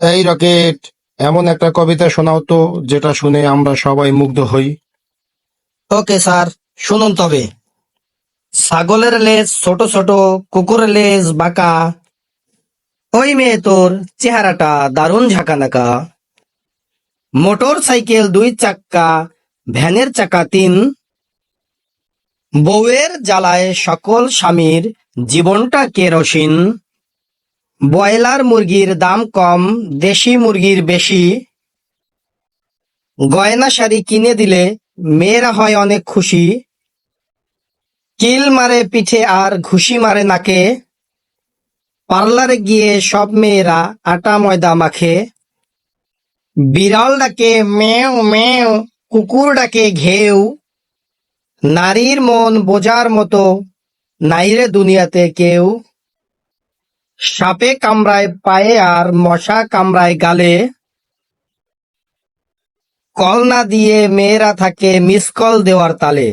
এই রকেট, এমন একটা কবিতা শোনাও তো, যেটা শুনে আমরা সবাই মুগ্ধ হই। ওকে স্যার, শুনুন তবে। ছাগলের লেজ, ছোট ছোট, কুকুরের লেজ, বাঁকা। ওই মেয়ে তোর চেহারাটা দারুণ ঝাঁকানাকা। মোটর সাইকেল দুই চাক্কা, ভ্যানের চাকা তিন। বউয়ের জ্বালায় সকল স্বামীর জীবনটা কেরোসিন। ব্রয়লার মুরগির দাম কম, দেশি মুরগির বেশি। গয়না শাড়ি কিনে দিলে মেয়েরা হয় অনেক খুশি। কিল মারে পিঠে আর ঘুষি মারে নাকে। পার্লারে গিয়ে সব মেয়েরা আটা ময়দা মাখে। বিড়াল ডাকে মেও মেও, কুকুর ডাকে ঘেউ। নারীর মন বোঝার মতো নাইরে দুনিয়াতে কেউ। সাপে কামড়ায় পায়ে আর মশা কামড়ায় গালে। কল না দিয়ে মেয়েরা থাকে মিস কল দেওয়ার তালে।